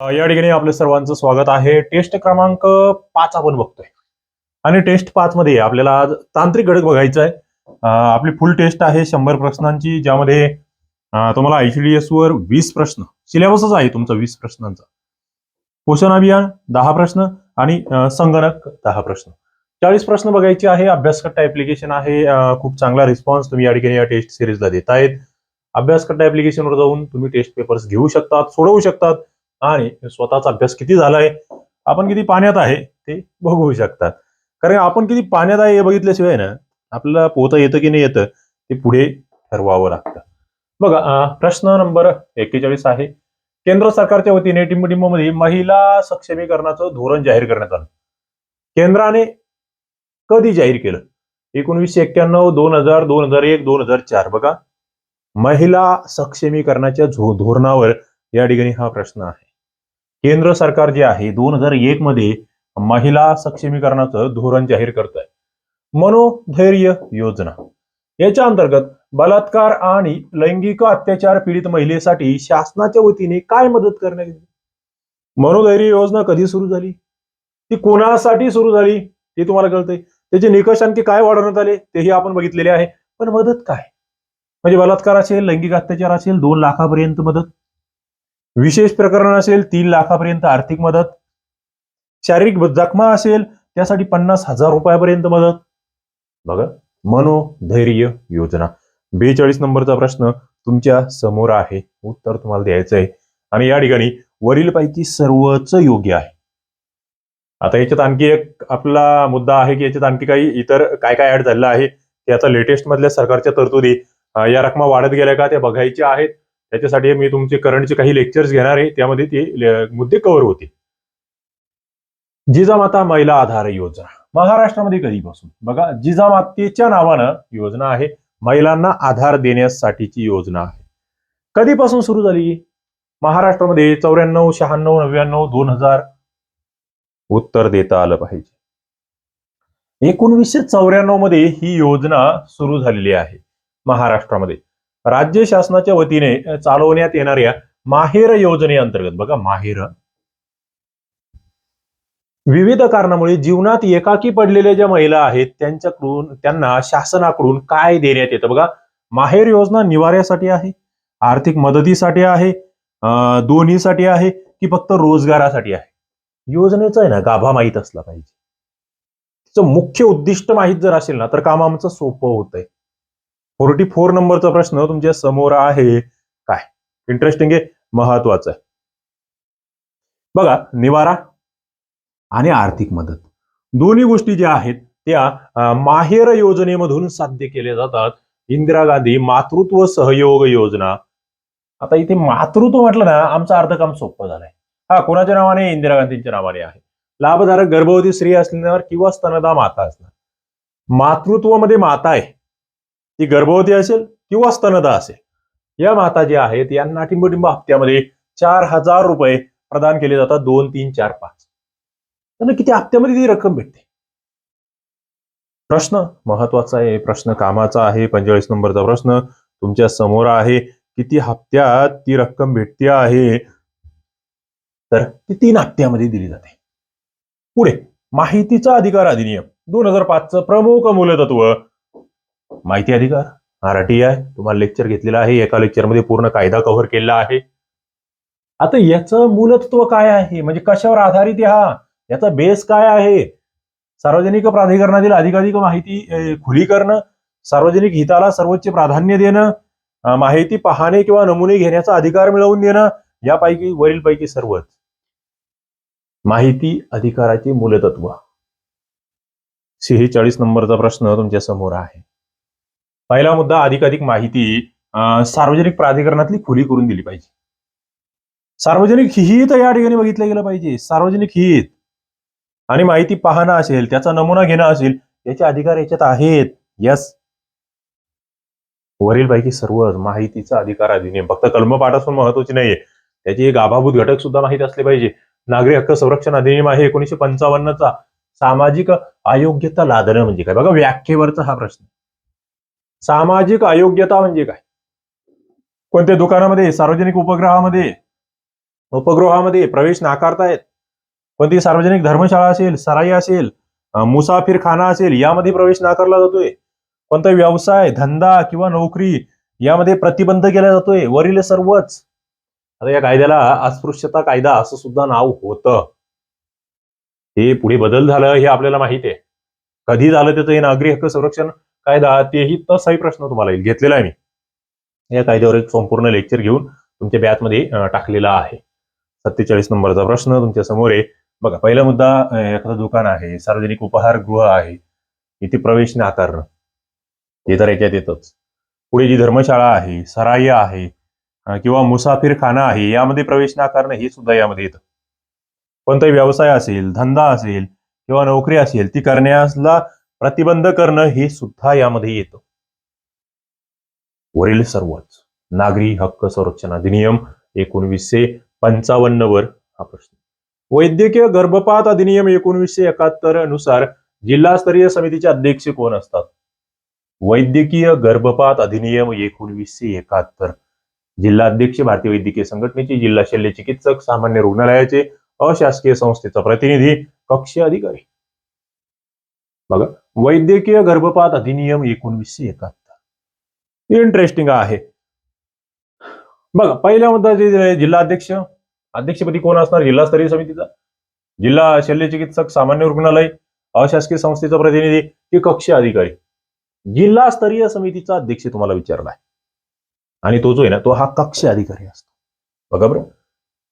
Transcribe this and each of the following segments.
या ठिकाणी आपल्या सर्वांचं स्वागत आहे. टेस्ट क्रमांक पाच आपण बघतोय. आणि टेस्ट पाच मध्ये आपल्याला आज तांत्रिक घटक बघायचा आहे. आपली फुल टेस्ट आहे शंभर प्रश्नांची ज्यामध्ये तुम्हाला आयसीडीएस वर वीस प्रश्न सिलेबसच आहे तुमचा वीस प्रश्नांचा. पोषण अभियान दहा प्रश्न आणि संगणक दहा प्रश्न. चाळीस प्रश्न बघायचे आहे. अभ्यासकट्टा ऍप्लिकेशन आहे. खूप चांगला रिस्पॉन्स तुम्ही या ठिकाणी या टेस्ट सिरीजला देत आहेत अभ्यासकट्टा ऍप्लिकेशनवर जाऊन तुम्ही टेस्ट पेपर्स घेऊ शकतात सोडवू शकतात. आणि स्वतःचा अभ्यास किती झालाय आपण किती पाण्यात आहे ते बघू शकतात कारण आपण किती पाण्यात आहे हे बघितल्याशिवाय ना आपल्याला पोहता येतं की नाही येतं ते पुढे ठरवावं लागतं. बघा प्रश्न नंबर एक्केचाळीस आहे. केंद्र सरकारच्या वतीने टिंबटिंबमध्ये महिला सक्षमीकरणाचं धोरण जाहीर करण्यात आलं. केंद्राने कधी जाहीर केलं? एकोणीसशे एक्क्याण्णव दोन हजार दोन हजार एक दोन हजार चार. बघा महिला सक्षमीकरणाच्या धोरणावर या ठिकाणी हा प्रश्न आहे. केंद्र सरकार जे आहे दोन हजार एक मध्ये महिला सक्षमीकरणाचं धोरण जाहीर करत आहे मनोधैर्य योजना. याच्या अंतर्गत बलात्कार आणि लैंगिक अत्याचार पीडित महिलेसाठी शासनाच्या वतीने काय मदत करण्यात येईल? मनोधैर्य योजना कधी सुरू झाली? ती कोणासाठी सुरू झाली? ते तुम्हाला कळतंय. त्याचे निकष आणखी काय वाढवण्यात आले? तेही आपण बघितलेले आहे. पण मदत काय? म्हणजे बलात्कार असेल लैंगिक अत्याचार असेल दोन लाखापर्यंत मदत? विशेष प्रकरण असेल तीन लाखापर्यंत आर्थिक मदत. शारीरिक जखमा असेल त्यासाठी पन्नास हजार रुपयापर्यंत मदत. बघा मनोधैर्य योजना. बेचाळीस नंबरचा प्रश्न तुमच्यासमोर आहे. उत्तर तुम्हाला द्यायचं आहे आणि या ठिकाणी वरीलपैकी सर्वच योग्य आहे. आता याच्यात आणखी एक आपला मुद्दा आहे की याच्यात आणखी काही इतर काय काय ऍड झालेलं आहे ते आता लेटेस्ट मधल्या सरकारच्या तरतुदी या रकमा वाढत गेल्या का? त्या बघायच्या आहेत. त्याच्यासाठी मी तुमचे करंटचे काही लेक्चर्स घेणार आहे. त्यामध्ये ते मुद्दे कव्हर होतील. जिजामाता महिला आधार योजना. महाराष्ट्रामध्ये कधीपासून? बघा जिजामातेच्या नावानं योजना आहे. महिलांना आधार देण्यासाठीची योजना आहे. कधीपासून सुरू झाली? महाराष्ट्रामध्ये चौऱ्याण्णव शहाण्णव नव्याण्णव दोन हजार उत्तर देता आलं पाहिजे. एकोणवीसशे चौऱ्याण्णवमध्ये ही योजना सुरू झालेली आहे महाराष्ट्रामध्ये. राज्य शासनाच्या वतीने चालवण्यात येणाऱ्या माहेर योजनेअंतर्गत बघा माहेर. विविध कारणामुळे जीवनात एकाकी पडलेल्या ज्या महिला आहेत त्यांच्याकडून त्यांना शासनाकडून काय देण्यात येतं? बघा माहेर योजना निवाऱ्यासाठी आहे आर्थिक मदतीसाठी आहे दोन्हीसाठी आहे की फक्त रोजगारासाठी आहे? योजनेचं आहे ना गाभा माहीत असला पाहिजे. तिचं मुख्य उद्दिष्ट माहीत जर असेल ना तर काम आमचं सोपं होतंय. फोर्टी फोर नंबरचा प्रश्न तुमच्यासमोर आहे. काय? इंटरेस्टिंग आहे. महत्वाचं आहे. बघा निवारा आणि आर्थिक मदत. दोन्ही गोष्टी ज्या आहेत त्या माहेर योजनेमधून साध्य केल्या जातात. इंदिरा गांधी मातृत्व सहयोग योजना. आता इथे मातृत्व म्हटलं ना आमचं अर्ध काम सोपं झालंय. हा कोणाच्या नावाने? इंदिरा गांधींच्या नावाने आहे. लाभधारक गर्भवती स्त्री असणार किंवा स्तनदा माता असणार. मातृत्वामध्ये माता आहे. ती गर्भवती असेल किंवा स्तनदा असेल. या माता ज्या आहेत यांना टिंबटिंब हप्त्यामध्ये चार हजार रुपये प्रदान केले जातात दोन तीन चार पाच. त्यांना किती हप्त्यामध्ये ती रक्कम भेटते? प्रश्न महत्त्वाचा आहे प्रश्न कामाचा आहे पंचेचाळीस नंबरचा प्रश्न. तुमच्यासमोर आहे किती हप्त्यात ती रक्कम भेटते आहे? तर ती तीन हप्त्यामध्ये दिली जाते. पुढे माहितीचा अधिकार अधिनियम दोन हजार पाचचं प्रमुख मूलतत्व माहिती अधिकार? आरटी आहे. तुम्हाला लेक्चर घेतलेला आहे. एका लेक्चरमध्ये पूर्ण कायदा कव्हर केलेला आहे. आता याचं मूलतत्व काय आहे? म्हणजे कशावर आधारित हा? याचा बेस काय आहे? सार्वजनिक प्राधिकरणातील अधिकाधिक माहिती खुली करणं सार्वजनिक हिताला सर्वोच्च प्राधान्य देणं माहिती पाहणे किंवा नमुने घेण्याचा अधिकार मिळवून देणं यापैकी वरीलपैकी सर्वच. माहिती अधिकाराचे मूलतत्व. सेहेचाळीस नंबरचा प्रश्न तुमच्यासमोर आहे. पहिला मुद्दा अधिकाधिक माहिती सार्वजनिक प्राधिकरणातली खुली करून दिली पाहिजे. सार्वजनिक हित या ठिकाणी बघितलं गेलं पाहिजे. सार्वजनिक हित. आणि माहिती पाहणं असेल त्याचा नमुना घेणं असेल याचे अधिकार याच्यात आहेत. यस वरीलपैकी सर्व माहितीचा अधिकार अधिनियम फक्त कलम पाठ असून महत्वाची नाहीये. त्याचे एक आभाभूत घटक सुद्धा माहीत असले पाहिजे. नागरी हक्क संरक्षण अधिनियम आहे एकोणीशे पंचावन्नचा. सामाजिक अयोग्यता लादणं म्हणजे काय? बघा व्याख्येवरचा हा प्रश्न. सामाजिक अयोग्यता म्हणजे काय? कोणत्या दुकानामध्ये सार्वजनिक उपग्रहामध्ये उपगृहामध्ये प्रवेश नाकारतायत? कोणती सार्वजनिक धर्मशाळा असेल सराई असेल मुसाफिर खाना असेल यामध्ये प्रवेश नाकारला जातोय. कोणता व्यवसाय धंदा किंवा नोकरी यामध्ये प्रतिबंध केला जातोय? वरील सर्वच. आता या कायद्याला अस्पृश्यता कायदा असं सुद्धा नाव होतं. हे पुढे बदल झालं हे आपल्याला माहीत आहे. कधी झालं त्याचं हे नागरी हक्क संरक्षण? कायदा तेही तसाही प्रश्न तुम्हाला येईल. घेतलेला आहे मी. या कायद्यावर एक संपूर्ण लेक्चर घेऊन तुमच्या बॅचमध्ये टाकलेला आहे. सत्तेचाळीस नंबरचा प्रश्न तुमच्यासमोर आहे. बघा पहिला मुद्दा एखादं दुकान आहे सार्वजनिक उपहारगृह आहे. इथे प्रवेश नाकारणं हे तर याच्यात येतच. पुढे जी धर्मशाळा आहे सराय आहे किंवा मुसाफिर खाना आहे यामध्ये प्रवेश नाकारणं हे सुद्धा यामध्ये येतं. कोणताही व्यवसाय असेल धंदा असेल किंवा नोकरी असेल ती करण्यासला प्रतिबंध करणं हे सुद्धा यामध्ये येतं. वरील सर्वच नागरी हक्क संरक्षण अधिनियम एकोणवीसशे पंचावन्न वर हा प्रश्न. वैद्यकीय गर्भपात अधिनियम एकोणवीसशे एकाहत्तरनुसार जिल्हास्तरीय समितीचे अध्यक्ष कोण असतात? वैद्यकीय गर्भपात अधिनियम एकोणवीसशे एकाहत्तर. जिल्हाध्यक्ष भारतीय वैद्यकीय संघटनेचे जिल्हा शल्य चिकित्सक सामान्य रुग्णालयाचे अशासकीय संस्थेचा प्रतिनिधी कक्ष अधिकारी. बघा वैद्यकीय गर्भपात अधिनियम एकोणवीसशे एकाहत्तर. इंटरेस्टिंग आहे. बघा पहिल्या मुद्दा जिल्हाध्यक्ष जिल्हा अध्यक्ष अध्यक्षपदी कोण असणार? जिल्हास्तरीय समितीचा. जिल्हा शल्य चिकित्सक सामान्य रुग्णालय अशासकीय संस्थेचा प्रतिनिधी की कक्ष अधिकारी. जिल्हास्तरीय समितीचा अध्यक्ष तुम्हाला विचारला आहे. आणि तो जो आहे ना तो हा कक्ष अधिकारी असतो. बघा बरं.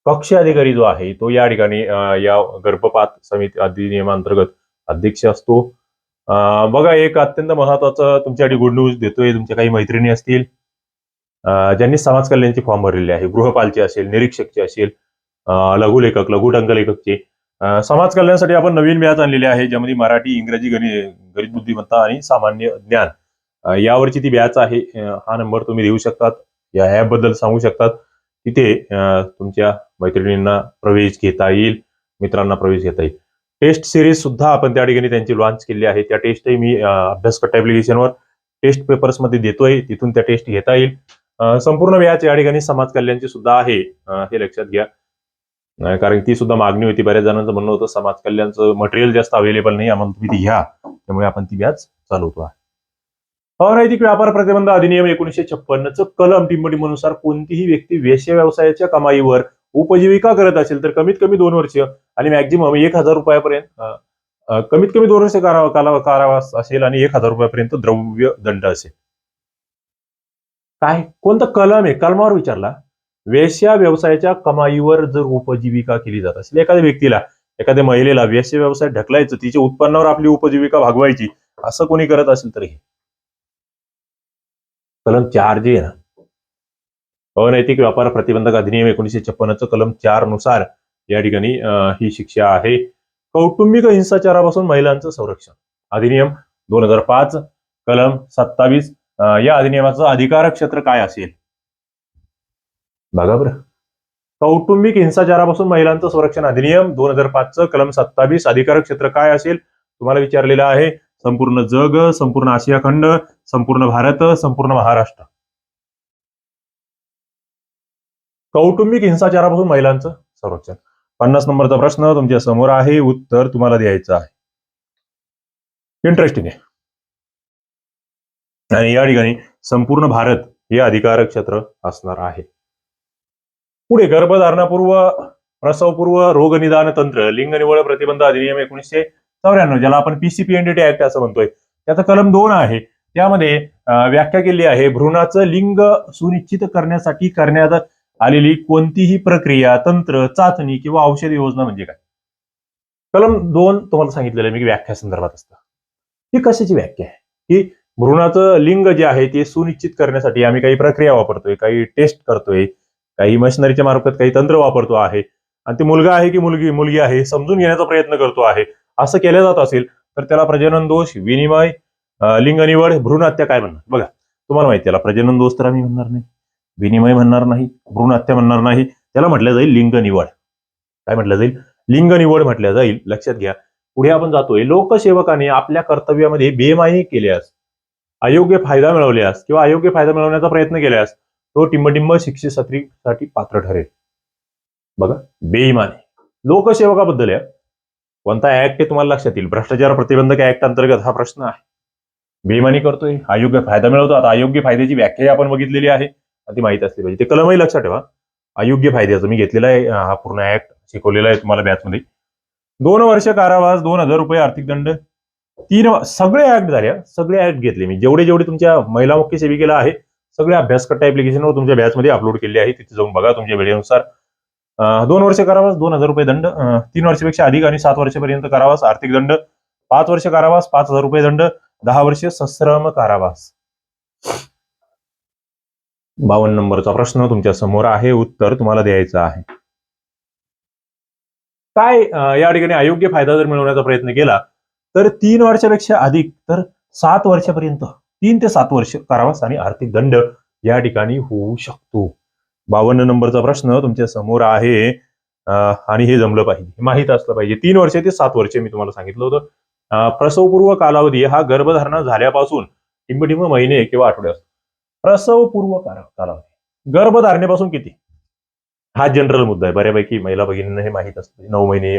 कक्ष अधिकारी जो आहे तो या ठिकाणी या गर्भपात समिती अधिनियमांतर्गत अध्यक्ष असतो. बघा एक अत्यंत महत्वाचं तुमच्यासाठी गुड न्यूज देतोय तुमच्या काही मैत्रिणी असतील. ज्यांनी समाज कल्याणचे फॉर्म भरलेले आहे गृहपालचे असेल निरीक्षकचे असेल लघुलेखक लघु टंकलेखकचे. समाज कल्याणासाठी आपण नवीन मॅच आणलेली आहे ज्यामध्ये मराठी इंग्रजी गणित गणित बुद्धिमत्ता आणि सामान्य ज्ञान. यावरची ती बॅच आहे हा नंबर तुम्ही देऊ शकतात. या ऍपबद्दल सांगू शकतात. तिथे तुमच्या मैत्रिणींना प्रवेश घेता येईल मित्रांना प्रवेश घेता येईल. टेस्ट सिरीज सुद्धा आपण त्या ठिकाणी त्यांची लॉन्च केली आहे. त्या टेस्टही मी अं, अभ्यासकट्टा ऍप्लिकेशनवर टेस्ट पेपर्समध्ये देतोय. तिथून त्या टेस्ट घेता येईल. संपूर्ण व्याज या ठिकाणी समाज कल्याणची सुद्धा आहे. हे लक्षात घ्या. कारण ती सुद्धा मागणी होती. बऱ्याच जणांचं म्हणणं होतं समाज कल्याणचं मटेरियल जास्त अवेलेबल नाही. आम्हाला तुम्ही ती घ्या. त्यामुळे आपण ती व्याज चालवतो आहे. अनैतिक व्यापार प्रतिबंध अधिनियम एकोणीशे छप्पन्नचं कलम टिंबटिंबनुसार कोणतीही व्यक्ती वेश्य व्यवसायाच्या कमाईवर उपजीविका करत असेल तर कमीत कमी दोन वर्ष आणि मॅक्झिमम एक हजार रुपयापर्यंत कमीत कमी दोन वर्ष करावा कालावा कारावास असेल आणि एक हजार रुपयापर्यंत द्रव्य दंड असेल. काय? कोणता कलम आहे? कलमावर विचारला. वेश्या व्यवसायाच्या कमाईवर जर उपजीविका केली जात असेल एखाद्या व्यक्तीला एखाद्या महिलेला वेश्य व्यवसाय ढकलायचं तिच्या उत्पन्नावर आपली उपजीविका भागवायची असं कोणी करत असेल तर हे. कलम चार जे आहे ना अनैतिक व्यापार प्रतिबंधक अधिनियम एकोणीशे छप्पनचं कलम चारनुसार या ठिकाणी ही शिक्षा आहे. कौटुंबिक हिंसाचारापासून महिलांचं संरक्षण. अधिनियम दोन हजार पाच कलम सत्तावीस या अधिनियमाचं अधिकार क्षेत्र काय असेल? बघा बरं. कौटुंबिक हिंसाचारापासून महिलांचं संरक्षण अधिनियम दोन हजार पाचचं कलम सत्तावीस अधिकार क्षेत्र काय असेल? तुम्हाला विचारलेलं आहे. संपूर्ण जग संपूर्ण आशिया खंड संपूर्ण भारत संपूर्ण महाराष्ट्र. कौटुंबिक हिंसाचारापासून महिलांचं संरक्षण. पन्नास नंबरचा प्रश्न तुमच्यासमोर आहे उत्तर तुम्हाला द्यायचं आहे. इंटरेस्टिंग आहे. आणि या ठिकाणी संपूर्ण भारत हे अधिकार क्षेत्र असणार आहे. पुढे गर्भधारणापूर्व प्रसवपूर्व रोगनिदान तंत्र लिंग निवळ प्रतिबंध अधिनियम एकोणीसशे चौऱ्याण्णव ज्याला आपण पीसीपीएनडीटी ऍक्ट असं म्हणतोय. त्याचा कलम दोन आहे. त्यामध्ये व्याख्या केली आहे भ्रूणाचं लिंग सुनिश्चित करण्यासाठी करण्यात आलेली कोणतीही प्रक्रिया तंत्र चाचणी किंवा औषध योजना म्हणजे काय? कलम दोन तुम्हाला सांगितलेलं मी व्याख्या संदर्भात असतं. ही कशाची व्याख्या आहे? की भ्रूणाचं लिंग जे आहे ते सुनिश्चित करण्यासाठी आम्ही काही प्रक्रिया वापरतोय काही टेस्ट करतोय काही मशिनरीच्या मार्फत काही तंत्र वापरतो आहे. आणि ते मुलगा आहे की मुलगी मुलगी आहे समजून घेण्याचा प्रयत्न करतो आहे. असं केलं जात असेल तर त्याला प्रजनन दोष विनिमय लिंग निवड भ्रूण हत्या काय म्हणणार? बघा तुम्हाला माहिती आहे, त्याला प्रजनन दोष तर आम्ही म्हणणार नाही. विनिमय म्हणणार नाही भ्रूण हत्या म्हणणार नाही. त्याला म्हटलं जाईल लिंग निवड. काय म्हटलं जाईल? लिंग निवड म्हटलं जाईल. लक्षात घ्या. पुढे आपण जातोय लोकसेवकाने आपल्या कर्तव्यामध्ये बेमानी केल्यास अयोग्य फायदा मिळवल्यास किंवा अयोग्य फायदा मिळवण्याचा प्रयत्न केल्यास तो टिंबटिंब शिक्षेसाठी पात्र ठरेल. बघा बेईमानी. लोकसेवकाबद्दल आहे कोणता ऍक्ट आहे तुम्हाला लक्षात येईल? भ्रष्टाचार प्रतिबंधक ऍक्ट अंतर्गत हा प्रश्न आहे. बेईमानी करतोय अयोग्य फायदा मिळवतो. आता अयोग्य फायद्याची व्याख्या आपण बघितलेली आहे. ती माहीत असली पाहिजे. ते कलमही लक्षात ठेवा. अयोग्य फायद्याचं. मी घेतलेला आहे हा पूर्ण ऍक्ट शिकवलेला आहे तुम्हाला बॅचमध्ये दोन वर्ष कारावास दोन हजार रुपये आर्थिक दंड तीन सगळे ऍक्ट झाले सगळे ऍक्ट घेतले मी. जेवढे जेवढे तुमच्या महिला मुख्य सेविकेला आहे सगळे अभ्यासकट्टा ऍप्लिकेशनवर तुमच्या बॅचमध्ये अपलोड केले आहे. तिथे जाऊन बघा तुमच्या वेळेनुसार. दोन वर्ष कारावास दोन हजार रुपये दंड तीन वर्षापेक्षा अधिक आणि सात वर्षापर्यंत कारावास आर्थिक दंड पाच वर्ष कारावास पाच हजार रुपये दंड दहा वर्ष सश्रम कारावास. बावन्न नंबरचा प्रश्न तुमच्यासमोर आहे उत्तर तुम्हाला द्यायचं आहे. काय या ठिकाणी अयोग्य फायदा जर मिळवण्याचा प्रयत्न केला तर तीन वर्षापेक्षा अधिक तर सात वर्षापर्यंत तीन ते सात वर्ष कारावास आणि आर्थिक दंड या ठिकाणी होऊ शकतो. बावन्न नंबरचा प्रश्न तुमच्यासमोर आहे आणि हे जमलं पाहिजे माहीत असलं पाहिजे. तीन वर्ष ते सात वर्ष मी तुम्हाला सांगितलं होतं. प्रसवपूर्व कालावधी हा गर्भधारणा झाल्यापासून टिंबटिंब महिने किंवा आठवडे असतो प्रसवपूर्व कालावधी गर्भधारणेपासून किती? हा जनरल मुद्दा आहे. बऱ्यापैकी महिला भगिनींना हे माहीत असतं. नऊ महिने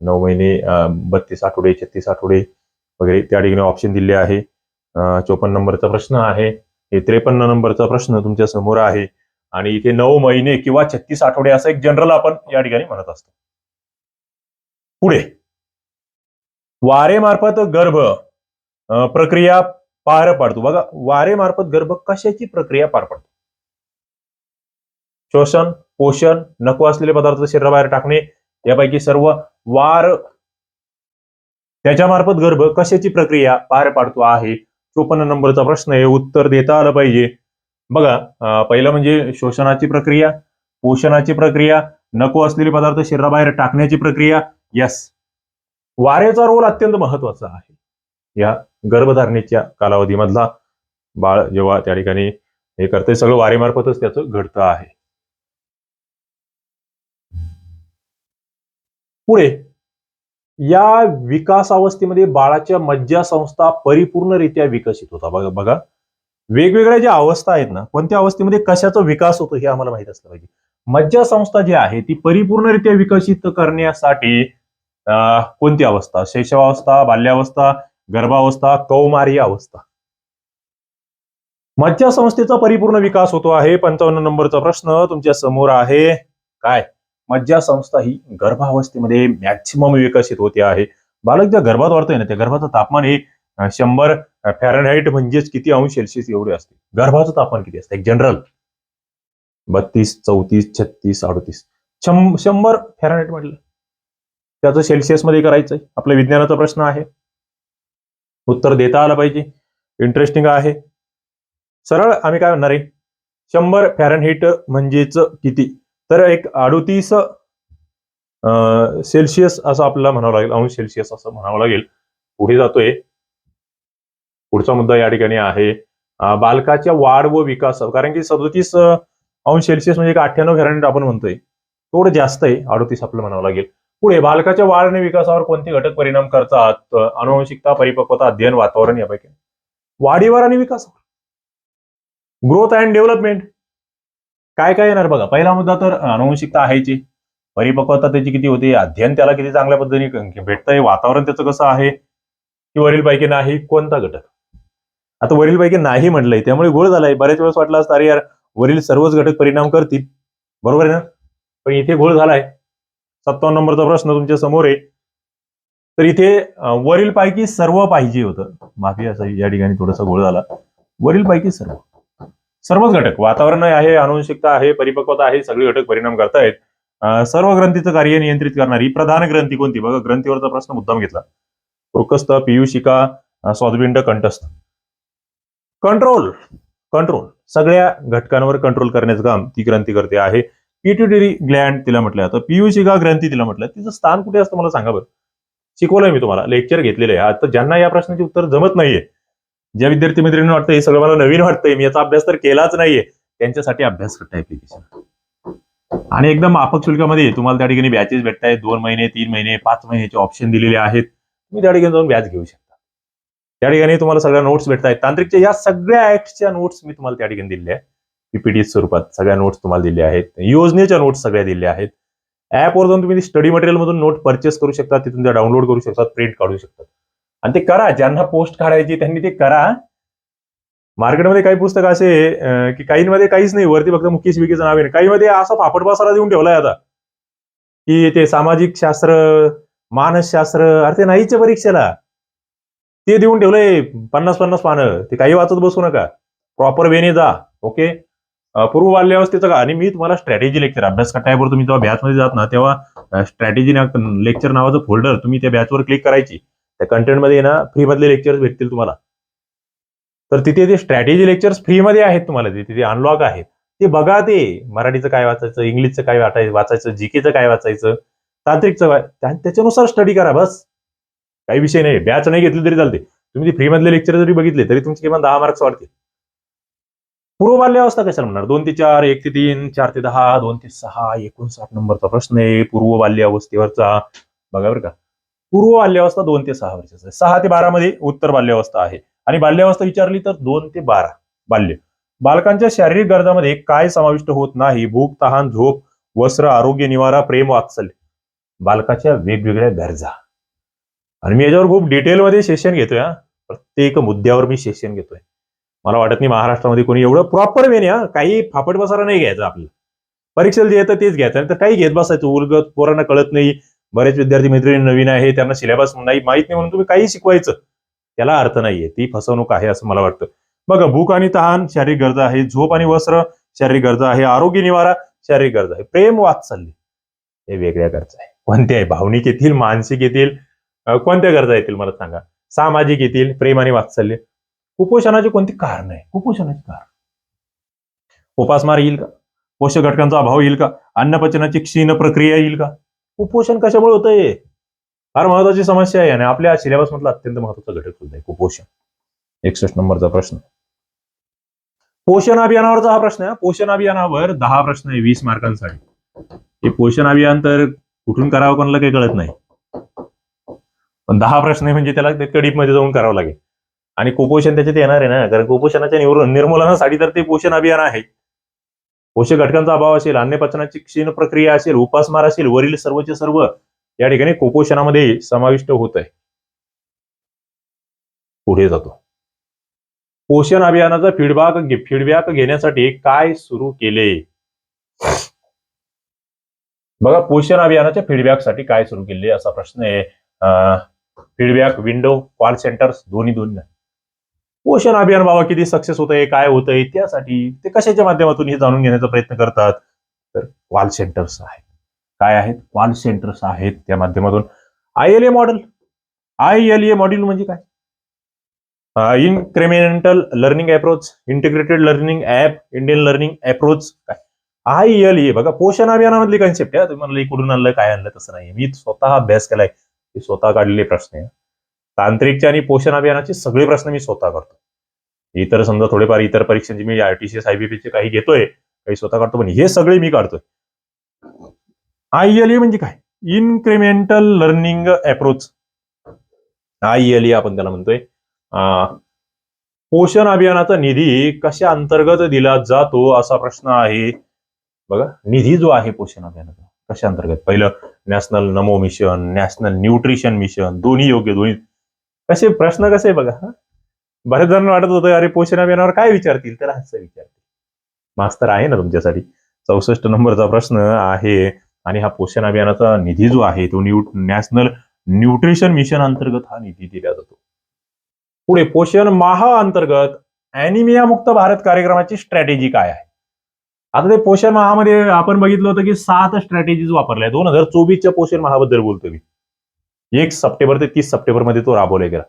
नऊ महिने बत्तीस आठवडे छत्तीस आठवडे वगैरे त्या ठिकाणी ऑप्शन दिले आहे. चोपन्न नंबरचा प्रश्न आहे. हे त्रेपन्न नंबरचा प्रश्न तुमच्यासमोर आहे. आणि इथे नऊ महिने किंवा छत्तीस आठवडे असं एक जनरल आपण या ठिकाणी म्हणत असतो. पुढे. वारेमार्फत गर्भ प्रक्रिया पार पाडतो. बघा वारेमार्फत गर्भ कशाची प्रक्रिया पार पाडतो? शोषण पोषण नको असलेले पदार्थ शरीराबाहेर टाकणे यापैकी सर्व वार त्याच्यामार्फत गर्भ कशाची प्रक्रिया पार पाडतो आहे? चोपन्न नंबरचा प्रश्न आहे. उत्तर देता आलं पाहिजे. बघा पहिलं म्हणजे शोषणाची प्रक्रिया पोषणाची प्रक्रिया नको असलेले पदार्थ शरीराबाहेर टाकण्याची प्रक्रिया. यस वारेचा रोल अत्यंत महत्त्वाचा आहे. या गर्भधारणेच्या कालावधीमधला बाळ जेव्हा त्या ठिकाणी हे करते सगळं वारेमार्फतच त्याचं घडतं आहे. पुढे या विकासावस्थेमध्ये बाळाच्या मज्जा संस्था परिपूर्णरित्या विकसित होता. बघा बघा. वेगवेगळ्या ज्या अवस्था आहेत ना कोणत्या अवस्थेमध्ये कशाचा विकास होतो हे आम्हाला माहीत असलं पाहिजे. मज्जा संस्था जी आहे ती परिपूर्णरित्या विकसित करण्यासाठी अं, कोणती अवस्था? शैशवावस्था बाल्यावस्था गर्भावस्था कौमारी अवस्था. मज्जासंस्थेचा परिपूर्ण विकास होतो आहे. पंचावन्न नंबरचा प्रश्न तुमच्यासमोर आहे. काय? मज्जासंस्था ही गर्भावस्थेमध्ये मॅक्सिमम विकसित होते आहे. बालक ज्या गर्भात वाढतोय ना त्या गर्भाचं तापमान हे शंभर फॅरनहाईट म्हणजेच किती अंश सेल्सिअस एवढे असते. गर्भाचं तापमान किती असतं? एक जनरल बत्तीस चौतीस छत्तीस अडतीस. शंभर फॅरनहाईट म्हटलं. त्याचं सेल्सिअसमध्ये करायचंय. आपल्या विज्ञानाचा प्रश्न आहे. उत्तर देता आलं पाहिजे. इंटरेस्टिंग आहे. सरळ आम्ही काय म्हणणार आहे? शंभर फॅरनहीट म्हणजेच किती? तर एक अडुतीस अं, सेल्सिअस असं आपल्याला म्हणावं लागेल. अंश सेल्सिअस असं म्हणावं लागेल. पुढे जातोय. पुढचा मुद्दा या ठिकाणी आहे. बालकाच्या वाढ व विकास. कारण की सदोतीस अंश सेल्सिअस म्हणजे एक अठ्ठ्याण्णव फॅरनहीट आपण म्हणतोय. थोडं जास्त आहे. अडुतीस आपलं म्हणावं लागेल. पुढे बालकाच्या वाढ आणि विकासावर कोणते घटक परिणाम करतात? अनुवंशिकता परिपक्वता अध्ययन वातावरण यापैकी. वाढीवर आणि विकासावर. ग्रोथ अँड डेव्हलपमेंट काय काय येणार बघा? पहिला मुद्दा तर अनुवंशिकता आहेची. परिपक्वता त्याची किती होते? अध्ययन त्याला किती चांगल्या पद्धतीने भेटतंय? वातावरण त्याचं कसं आहे? की वरीलपैकी नाही? कोणता घटक? आता वरीलपैकी नाही म्हटलंय त्यामुळे गोळ झालाय. बऱ्याच वेळेस वाटलं असतं अरे यार वरील सर्वच घटक परिणाम करतील. बरोबर आहे ना? पण इथे घोळ झालाय. सत्तावन्न नंबरचा प्रश्न तुमच्यासमोर आहे. तर इथे वरील पैकी सर्व पाहिजे होतं. माफी असं या ठिकाणी थोडासा गोळ झाला. वरील पैकी सर्व. सर्वच घटक. वातावरण आहे अनुवंशिकता आहे परिपक्वता आहे सगळे घटक परिणाम करतायत. सर्व ग्रंथीचं कार्य नियंत्रित करणारी प्रधान ग्रंथी कोणती? बघा ग्रंथीवरचा प्रश्न मुद्दाम घेतला. वृकस्थ पियुषिका स्वादबिंड स्वादुपिंड कंठस्थ. कंट्रोल. कंट्रोल. सगळ्या घटकांवर कंट्रोल करण्याचं काम ती ग्रंथी करते आहे. पिट्युटरी ग्लँड तिला म्हटलं जातं. पियुषिका ग्रंथी तिला म्हटलं तिचं स्थान कुठे असतं मला सांगा बरं. शिकवलंय मी तुम्हाला. लेक्चर घेतलेलं आहे. आता ज्यांना या प्रश्नाचे उत्तर जमत नाहीये ज्या विद्यार्थी मित्रांना वाटतं हे सगळं मला नवीन वाटतंय मी याचा अभ्यास तर केलाच नाहीये त्यांच्यासाठी अभ्यास करता ऍप्लिकेशन आणि एकदम माफक शुल्कामध्ये तुम्हाला त्या ठिकाणी बॅचेस भेटतायत. दोन महिने तीन महिने पाच महिन्याचे ऑप्शन दिलेले आहेत. तुम्ही त्या ठिकाणी जाऊन बॅच घेऊ शकता. त्या ठिकाणी तुम्हाला सगळ्या नोट्स भेटतायत. तांत्रिकच्या या सगळ्या ऍक्टच्या नोट्स मी तुम्हाला त्या ठिकाणी दिलेल्या आहेत. पीपीटी स्वरूपात सगळ्या नोट्स तुम्हाला दिल्या आहेत. योजनेच्या नोट्स सगळ्या दिल्या आहेत. ॲपवर जाऊन तुम्ही स्टडी मटेरियल मधून नोट परचेस करू शकता. तिथून त्या डाउनलोड करू शकता प्रिंट काढू शकता. आणि ते करा. ज्यांना पोस्ट काढायची त्यांनी ते करा. मार्केटमध्ये काही पुस्तकं असे की काहींमध्ये काहीच नाही. वरती फक्त मुकेश विकेचं नाव आहे. काही मध्ये असा फापट बसारा देऊन ठेवलाय आता. की ते सामाजिक शास्त्र मानसशास्त्र अरे ते नाहीच परीक्षेला. ते देऊन ठेवलंय. पन्नास पन्नास पानं. ते काही वाचत बसू नका. प्रॉपर वेने जा. ओके पूर्व बाल्यावस्थेचं का? आणि मी तुम्हाला स्ट्रॅटेजी लेक्चर अभ्यास करतायवर तुम्ही जेव्हा बॅचमध्ये जात ना तेव्हा स्ट्रॅटेजी लेक्चर नावाचं फोल्डर तुम्ही त्या बॅचवर क्लिक करायची. त्या कंटेंटमध्ये ना फ्री मधले लेक्चर्स भेटतील तुम्हाला. तर तिथे ते स्ट्रॅटेजी लेक्चर्स फ्रीमध्ये आहेत तुम्हाला ते तिथे अनलॉक आहेत ते बघा ते. मराठीचं काय वाचायचं इंग्लिशचं काय वाटायचं वाचायचं जीकेचं काय वाचायचं तांत्रिकचं काय? त्याच्यानुसार स्टडी करा बस. काही विषय नाही बॅच नाही घेतली तरी चालते. तुम्ही ते फ्री मधले लेक्चर जरी बघितले तरी तुमचे किमान दहा मार्क्स वाढतील. पूर्व बाल्यावस्था कशाला म्हणणार? दोन ते चार एक ते तीन चार ते दहा दोन ते सहा एकोणसाठ नंबरचा प्रश्न आहे. पूर्व बाल्यावस्थेवरचा बघा बरं का. पूर्व बाल्यावस्था दोन ते सहा वर्षाचा आहे. सहा ते बारा मध्ये उत्तर बाल्यावस्था आहे. आणि बाल्यावस्था विचारली तर दोन ते बारा बाल्य बालकांच्या शारीरिक गरजामध्ये काय समाविष्ट होत नाही? भूक तहान झोप वस्त्र आरोग्य निवारा प्रेम वात्सल्य. बालकाच्या वेगवेगळ्या गरजा. आणि मी याच्यावर खूप डिटेलमध्ये सेशन घेतोय हा. प्रत्येक मुद्द्यावर मी सेशन घेतोय. मला वाटत नाही महाराष्ट्रामध्ये कोणी एवढं प्रॉपर वेने हा काही फापट बसारा नाही घ्यायचं आपल्याला. परीक्षेला जे येतं तेच घ्यायचं तर काही घेत बसायचं. उलगत पोरांना कळत नाही बरेच विद्यार्थी मैत्रिणी नवीन आहे त्यांना सिलेबस नाही माहीत नाही म्हणून तुम्ही काही शिकवायचं. त्याला अर्थ नाहीये. ती फसवणूक आहे असं मला वाटतं. बघा भूक आणि तहान शारीरिक गरजा आहे. झोप आणि वस्त्र शारीरिक गरजा आहे. आरोग्य निवारा शारीरिक गरजा आहे. प्रेम वात्सल्य हे वेगळ्या गरजा आहे कोणत्या आहे भावनिक येतील मानसिक येतील कोणत्या गरजा येतील मला सांगा. सामाजिक येतील प्रेम आणि वात्सल्य कुपोषणाची कोणती कारण आहे? कुपोषणाची कारण. उपासमार येईल का? पोषक घटकांचा अभाव येईल का? अन्नपचनाची क्षीण प्रक्रिया येईल का? कुपोषण कशामुळे होतंय? फार महत्वाची समस्या आहे आणि आपल्या सिलेबस मधला अत्यंत महत्त्वाचा घटक सुद्धा आहे कुपोषण. एकसष्ट नंबरचा प्रश्न. पोषण अभियानावरचा हा प्रश्न आहे. पोषण अभियानावर दहा प्रश्न आहे वीस मार्कांसाठी. हे पोषण अभियान तर कुठून करावं कोणाला काही कळत नाही. पण दहा प्रश्न आहे म्हणजे त्याला कडीपमध्ये जाऊन करावं लागेल. आणि कुपोषण त्याच्यात येणार आहे ना कारण कुपोषणाच्या निवृ- निर्मूलनासाठी तर ते पोषण अभियान आहे. पोषक घटकांचा अभाव असेल अन्य पचनाची क्षीण प्रक्रिया असेल उपासमार असेल वरील सर्वचे सर्व या ठिकाणी कुपोषणामध्ये समाविष्ट होत आहे पुढे जातो. पोषण अभियानाचा फीडबॅक फीडबॅक घेण्यासाठी काय सुरू केले? बघा पोषण अभियानाच्या फीडबॅकसाठी काय सुरू केले असा प्रश्न आहे. फीडबॅक विंडो कॉल सेंटर्स दोन्ही दोन्ही पोषण अभियान बाबा किती सक्सेस होत आहे काय होत आहे त्यासाठी ते कशाच्या माध्यमातून हे जाणून घेण्याचा प्रयत्न करतात? तर कॉल सेंटर्स आहेत. काय आहेत? कॉल सेंटर्स आहेत. त्या माध्यमातून I L A model I L A module म्हणजे काय? Incremental learning approach integrated learning app Indian learning approach काय? आय एल ए बघा पोषण अभियानामधली कन्सेप्ट आहे. तुम्ही म्हणलं कुठून आणलं काय आणलं? तसं नाही मी स्वतः अभ्यास केलाय. स्वतः काढलेले प्रश्न आहे. तांत्रिकच्या आणि पोषण अभियानाचे सगळे प्रश्न मी स्वतः करतो. इतर समजा थोडेफार इतर परीक्षांचे मी आरटीसीएस आयबीपीचे काही घेतोय काही स्वतः काढतो पण हे सगळे मी काढतोय. आय एल म्हणजे काय? Incremental learning approach I L आपण त्याला म्हणतोय. पोषण अभियानाचा निधी कशा अंतर्गत दिला जातो असा प्रश्न आहे. बघा निधी जो आहे पोषण अभियानाचा कशा अंतर्गत? पहिलं national Namo mission national nutrition mission दोन्ही योग्य दोन्ही कसे प्रश्न कसे बघा हा? बरेच जण वाटत होतं अरे पोषण अभियानावर काय विचारतील तर असं विचारतील मास्तर आहे ना तुमच्यासाठी. चौसष्ट नंबरचा प्रश्न आहे आणि हा पोषण अभियानाचा निधी जो आहे तो न्यू नॅशनल न्यूट्रिशन मिशन अंतर्गत हा निधी दिला जातो. पुढे पोषण महा अंतर्गत अॅनिमिया मुक्त भारत कार्यक्रमाची स्ट्रॅटेजी काय आहे? आता ते पोषण महामध्ये आपण बघितलं होतं की सात स्ट्रॅटेजीज वापरल्या दोन हजार चोवीसच्या पोषण महाबद्दल बोलतो मी. एक सप्टेंबर ते तीस सप्टेंबरमध्ये तो राबवला गेला.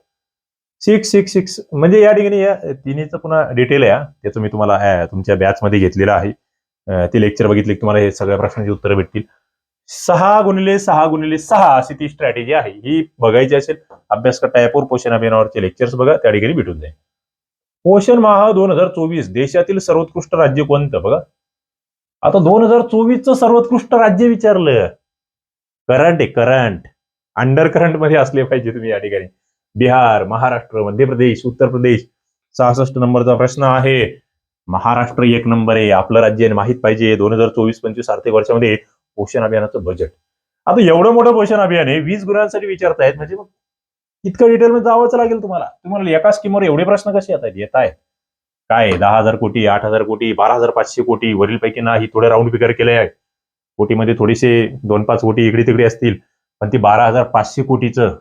सिक्स सिक्स सिक्स म्हणजे या ठिकाणी या तिन्हीचं पुन्हा डिटेल आहे त्याचं मी तुम्हाला तुमच्या बॅच मध्ये घेतलेलं आहे. ते लेक्चर बघितले की तुम्हाला हे सगळ्या प्रश्नांची उत्तरं भेटतील. सहा गुणिले सहा गुणिले सहा अशी ती स्ट्रॅटेजी आहे. ही बघायची असेल अभ्यास करता ॲपवर पोषण अभियानावरचे लेक्चर्स बघा त्या ठिकाणी भेटून जाईल. पोषण माह दोन हजार चोवीस देशातील सर्वोत्कृष्ट राज्य कोणतं? बघा. आता दोन हजार चोवीसचं सर्वोत्कृष्ट राज्य विचारलं. करंट आहे करंट. अंडर करंटमध्ये असले पाहिजे तुम्ही या ठिकाणी. बिहार महाराष्ट्र मध्य प्रदेश उत्तर प्रदेश सहासष्ट नंबरचा प्रश्न आहे. महाराष्ट्र एक नंबर आहे. आपलं राज्य माहीत माहीत पाहिजे. दोन हजार चोवीस पंचवीस आर्थिक वर्षामध्ये पोषण अभियानाचं बजेट आता एवढं मोठं पोषण अभियान आहे वीस गुणांसाठी विचारतायत. म्हणजे मग इतकं डिटेलमध्ये जावंच लागेल तुम्हाला. तुम्हाला एका स्कीमवर एवढे प्रश्न कसे येत आहेत येत आहेत काय? दहा हजार कोटी आठ हजार कोटी बारा हजार पाचशे कोटी वरीलपैकी नाही थोडे राऊंड फिगर केले आहे कोटीमध्ये थोडेसे दोन पाच कोटी इकडे तिकडे असतील. पण ती बारा हजार पाचशे कोटीचं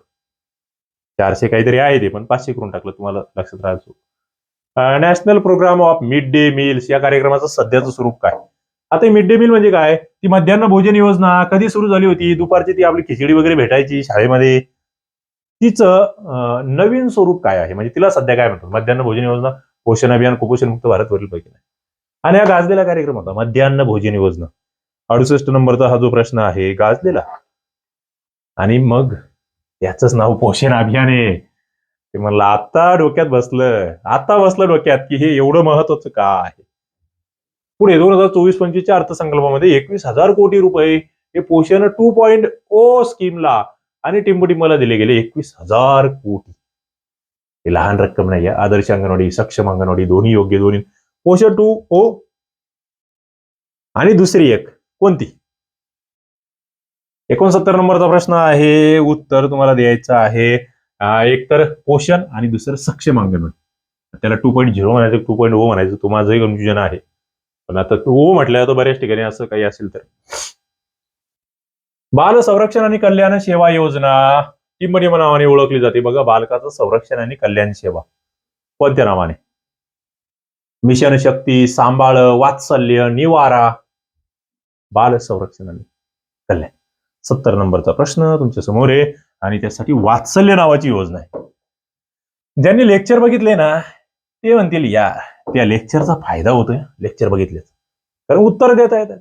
चारशे काहीतरी आहे ते पण पाचशे करून टाकलं तुम्हाला लक्षात राहायचो national programme of mid day meals या कार्यक्रमाचं सध्याचं स्वरूप काय? आता मिड डे मील म्हणजे काय? ती मध्यान्ह भोजन योजना कधी सुरू झाली होती? दुपारची ती आपली खिचडी वगैरे भेटायची शाळेमध्ये. तिचं नवीन स्वरूप काय आहे? म्हणजे तिला सध्या काय म्हणतात? मध्यान्ह भोजन योजना पोषण अभियान कुपोषण मुक्त भारत वरील पैकी नाही. आणि हा गाजलेला कार्यक्रम होता मध्यान्ह भोजन योजना. अडुसष्ट नंबरचा हा जो प्रश्न आहे गाजलेला. आणि मग याच नाव पोषण अभियान. आहे ते म्हणलं आता डोक्यात बसलं आता बसलं डोक्यात की हे एवढं महत्वाचं का आहे? पुढे दोन हजार चोवीस पंचवीसच्या अर्थसंकल्पामध्ये एकवीस हजार कोटी रुपये हे पोषण टू पॉईंट ओ स्कीमला आणि टिंबटिंबाला दिले गेले एकवीस हजार कोटी. हे लहान रक्कम नाही आहे आदर्श अंगणवाडी सक्षम अंगणवाडी दोन्ही योग्य दोन्ही. पोषण टू ओ. आणि दुसरी एक कोणती? एकोणसत्तर नंबरचा प्रश्न आहे. उत्तर तुम्हाला द्यायचं आहे. एकतर एक तर पोषण आणि दुसरं सक्षम अंगणवाडी त्याला टू पॉईंट झिरो म्हणायचं टू पॉईंट ओ म्हणायचं. तुम्हाला कन्फ्युजन आहे. पण आता ओ म्हटलं तर बऱ्याच ठिकाणी असं काही असेल तर. बाल संरक्षण आणि कल्याण सेवा योजना. टिंबटिंब नावाने ओळखली जाते. बघा बालकाचं संरक्षण आणि कल्याण सेवा. कोणत्या नावाने? मिशन शक्ती सांभाळ वात्सल्य निवारा. बाल संरक्षण आणि कल्याण. सत्तर नंबरचा प्रश्न तुमच्यासमोर आहे. आणि त्यासाठी वात्सल्य नावाची योजना आहे. ज्यांनी लेक्चर बघितले ना ते म्हणतील या त्या लेक्चरचा फायदा होतोय लेक्चर बघितलेच. कारण उत्तर देता येतात.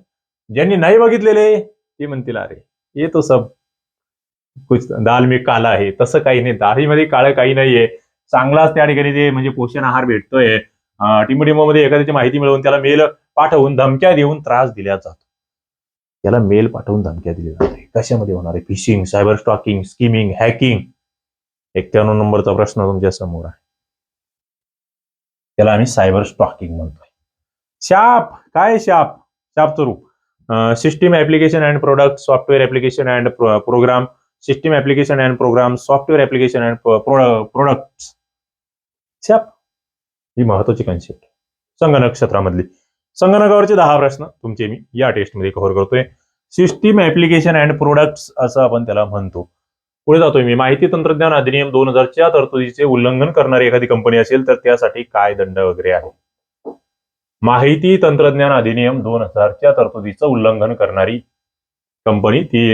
ज्यांनी नाही बघितलेले ते म्हणतील अरे ये तो सब कुछ दाल मी काला आहे. तसं काही नाही. दाढीमध्ये काळं काही नाहीये. चांगलाच त्या ठिकाणी ते म्हणजे पोषण आहार भेटतोय टिंबटिंबमध्ये एखाद्याची माहिती मिळवून त्याला मेल पाठवून धमक्या देऊन त्रास दिला जातो. त्याला मेल पाठवून धमक्या दिल्या जाते कशामध्ये होणार आहे? Phishing cyber stalking skimming hacking एक्क्याण्णव नंबरचा प्रश्न तुमच्यासमोर आहे. त्याला आम्ही सायबर स्टॉकिंग म्हणतोय. शाप! काय शाप? शापचं रूप. System application and product software application and program system application and program software application and product शाप! ही महत्वाची कन्सेप्ट संगणक क्षेत्रामधली. संगणकावरचे दहा प्रश्न. तुमचे मी या टेस्टमध्ये कव्हर करतोय. सिस्टीम ऍप्लिकेशन अँड प्रोडक्ट्स असं आपण त्याला म्हणतो. पुढे जातोय मी. माहिती तंत्रज्ञान अधिनियम दोन हजारच्या तरतुदीचे उल्लंघन करणारी एखादी कंपनी असेल तर त्यासाठी काय दंड वगैरे आहे? माहिती तंत्रज्ञान अधिनियम दोन हजारच्या तरतुदीचं उल्लंघन करणारी कंपनी ती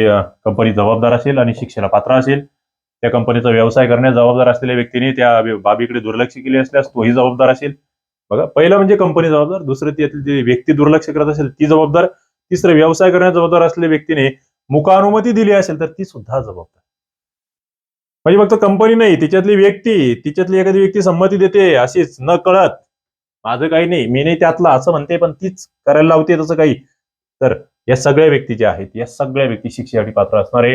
कंपनी जबाबदार असेल आणि शिक्षेला पात्र असेल. त्या कंपनीचा व्यवसाय करण्यास जबाबदार असलेल्या व्यक्तीने त्या बाबीकडे दुर्लक्ष केले असल्यास तोही जबाबदार असेल. बघा पहिलं म्हणजे कंपनी जबाबदार दुसरं त्यातली जी व्यक्ती दुर्लक्ष करत असेल ती जबाबदार. तिसरं व्यवसाय करण्यास जबाबदार असलेल्या व्यक्तीने मुखानुमती दिली असेल तर ती सुद्धा जबाबदार. म्हणजे फक्त कंपनी नाही तिच्यातली व्यक्ती तिच्यातली एखादी व्यक्ती संमती देते अशीच न कळत. माझं काही नाही मी नाही त्यातला असं म्हणते पण तीच करायला लावते तसं काही. तर या सगळ्या व्यक्ती ज्या आहेत या सगळ्या व्यक्ती शिक्षेसाठी पात्र असणारे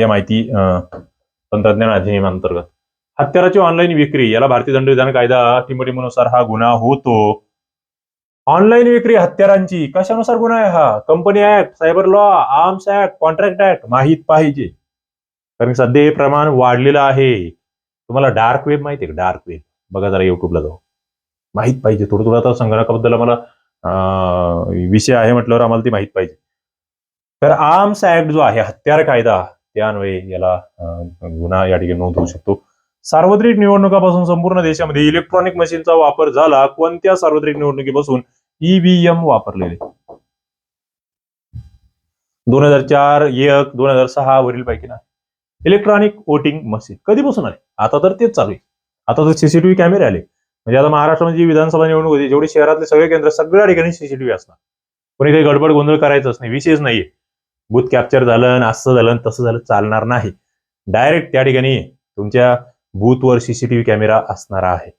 या माहिती तंत्रज्ञान अधिनियम अंतर्गत. हत्याराची ऑनलाईन विक्री याला भारतीय दंड विधान कायदा टिंबटिंबनुसार हा गुन्हा होतो. ऑनलाईन विक्री हत्यारांची कशानुसार गुन्हा आहे हा? Company act cyber law arms act contract act माहीत पाहिजे. कारण सध्या हे प्रमाण वाढलेलं आहे. तुम्हाला डार्क वेब माहिती आहे डार्क वेब. बघा जरा युट्यूबला जाऊ माहीत पाहिजे. थोडं थोडं आता संगणकाबद्दल आम्हाला विषय आहे म्हटल्यावर आम्हाला ती माहीत पाहिजे. तर आर्म्स ऍक्ट जो आहे हत्यार कायदा त्यान्वये याला गुन्हा या ठिकाणी नोंद होऊ शकतो. सार्वत्रिक निवडणुकापासून संपूर्ण देशामध्ये इलेक्ट्रॉनिक मशीनचा वापर झाला कोणत्या सार्वत्रिक निवडणुकीपासून? ईव्हीएम वापरलेले. दोन हजार चार एक दोन हजार सहा वरील पैकी ना. इलेक्ट्रॉनिक वोटिंग मशीन कधीपासून आले? आता तर तेच चालू आहे. आता तर सीसीटीव्ही कॅमेरे आले. म्हणजे आता महाराष्ट्रामध्ये जी विधानसभा निवडणूक होती जेवढी शहरातले सगळे केंद्र सगळ्या ठिकाणी सीसीटीव्ही असणार. कोणी काही गडबड गोंधळ करायचंच नाही विशेष नाहीये. बूथ कॅप्चर झालं असं झालं तसं झालं चालणार नाही. डायरेक्ट त्या ठिकाणी तुमच्या बूथवर सीसीटीव्ही कॅमेरा असणार आहे.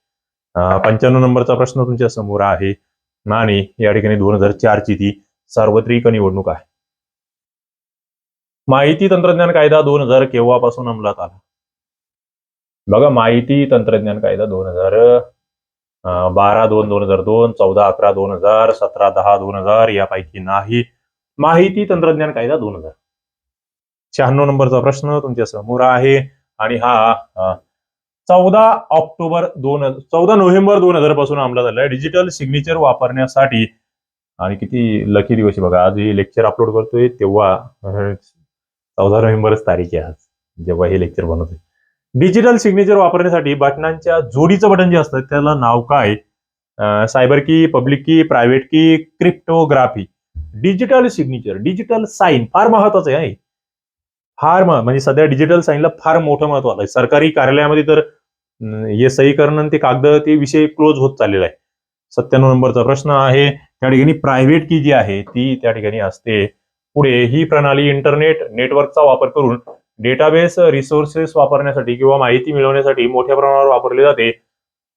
पंच्याण्णव नंबरचा प्रश्न तुमच्यासमोर आहे. आणि या ठिकाणी दोन हजार चारची ती सार्वत्रिक निवडणूक आहे. माहिती तंत्रज्ञान कायदा दोन हजार केव्हापासून अंमलात आला? बघा माहिती तंत्रज्ञान कायदा दोन हजार बारा दोन दोन हजार दोन चौदा अकरा दोन हजार सतरा दहा दोन हजार यापैकी नाही. माहिती तंत्रज्ञान कायदा दोन हजार. शहाण्णव नंबरचा प्रश्न तुमच्यासमोर आहे. आणि हा चौदा ऑक्टोबर दोन चौदा नोव्हेंबर दोन हजारपासून अंमलात आलाय डिजिटल सिग्नेचर वापरण्यासाठी आणि किती लकी दिवशी बघा. आज हे लेक्चर अपलोड करतोय तेव्हा चौदा नोव्हेंबरच तारीख आहे आज जेव्हा हे लेक्चर बनवतोय. डिजिटल सिग्नेचर वापरण्यासाठी बटनांच्या जोडीचं बटन जे असतं त्याला नाव काय? सायबर की public key private key cryptography digital signature digital sign फार महत्वाचं आहे. फार म्हणजे सध्या डिजिटल साईनला फार मोठं महत्त्व आहे सरकारी कार्यालयामध्ये तर हे सही करणं आणि ते कागद ते विषय क्लोज होत चाललेला आहे. सत्त्याण्णव नंबरचा प्रश्न आहे. त्या ठिकाणी प्रायव्हेट की जी आहे ती त्या ठिकाणी असते. पुढे ही प्रणाली इंटरनेट नेटवर्कचा वापर करून डेटाबेस रिसोर्सेस वापरण्यासाठी किंवा माहिती मिळवण्यासाठी मोठ्या प्रमाणावर वापरली जाते.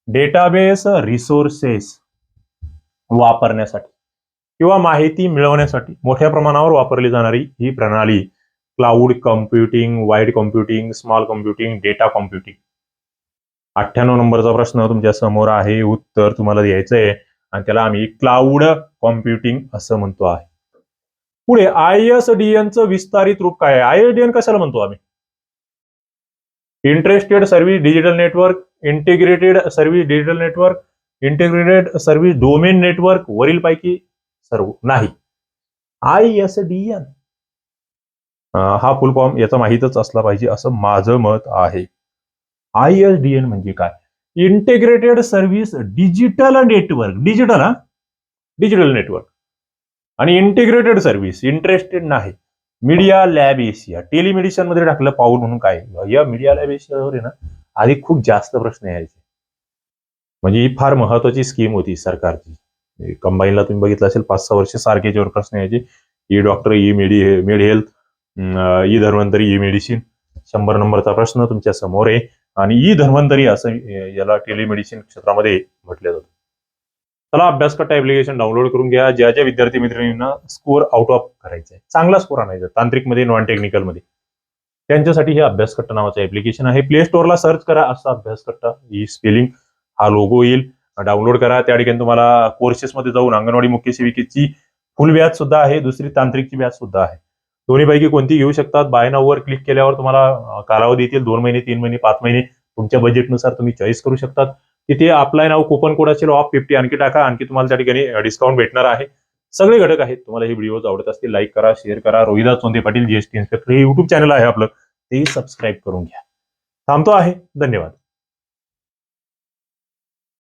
डेटाबेस रिसोर्सेस वापरण्यासाठी किंवा माहिती मिळवण्यासाठी मोठ्या प्रमाणावर वापरली जाणारी ही प्रणाली. Cloud computing wide computing small computing data computing अठ्ठ्याण्णव नंबरचा प्रश्न तुमच्यासमोर आहे. उत्तर तुम्हाला द्यायचंय. आणि त्याला आम्ही क्लाउड कॉम्प्युटिंग असं म्हणतो आहे. पुढे आय एस डी विस्तारित रूप काय आहे? आय एस डी एन कशाला म्हणतो आम्ही? Interested service digital network integrated service digital network integrated service domain network वरील पैकी सर्व नाही. आय एस डी एन हा फुल फॉर्म याचा माहीतच असला पाहिजे असं माझं मत आहे. आय एस डी एन म्हणजे काय? Integrated service digital network digital हा? डिजिटल नेटवर्क आणि इंटिग्रेटेड सर्व्हिस इंटरेस्टेड नाही. मीडिया लॅब एशिया टेलिमेडिसिनमध्ये टाकलं पाऊल म्हणून काय? या मीडिया लॅब एशियावर आहे ना आधी खूप जास्त प्रश्न यायचे. म्हणजे ही फार महत्वाची स्कीम होती सरकारची. कंबाईनला तुम्ही बघितलं असेल पाच सहा वर्ष सारखे याच्यावर प्रश्न यायचे. E doctor e medi med health e धर्मांतरी E medicine शंभर नंबरचा प्रश्न तुमच्यासमोर आहे. आणि ई धन्वंतरी असं याला टेलिमेडिसिन क्षेत्रामध्ये म्हटलं जातं. चला अभ्यास करता ऍप्लिकेशन डाउनलोड करून घ्या. ज्या ज्या विद्यार्थी मित्रांना स्कोअर आउट ऑफ करायचा आहे चांगला स्कोर आणायचा तांत्रिकमध्ये नॉन टेक्निकलमध्ये त्यांच्यासाठी हे अभ्यासकट्ट नावाचं ऍप्लिकेशन आहे. प्ले स्टोअरला सर्च करा असा अभ्यासकट्ट ई ही स्पेलिंग हा लोगो येईल. डाउनलोड करा. त्या ठिकाणी तुम्हाला कोर्सेसमध्ये जाऊन अंगणवाडी मुख्य सेविकेची फुल व्याज सुद्धा आहे. दुसरी तांत्रिकची व्याज सुद्धा आहे. दोन्हीपैकी कोणती घेऊ शकतात? बाय नाववर क्लिक केल्यावर तुम्हाला कालावधी येतील. दोन महिने तीन महिने पाच महिने. तुमच्या बजेटनुसार तुम्ही चॉईस करू शकतात. तिथे अप्लाय नाव कुपन कोड असेल ऑफ फिफ्टी आणखी टाका. आणखी तुम्हाला त्या ठिकाणी डिस्काउंट भेटणार आहे. सगळे घटक आहेत. तुम्हाला हे व्हिडिओ आवडत असतील लाईक करा शेअर करा. रोहिदास चोंदे पाटील जीएसटी इन्स्पेक्टर हे युट्यूब चॅनल आहे आपलं. ते सबस्क्राईब करून घ्या. थांबतो आहे. धन्यवाद.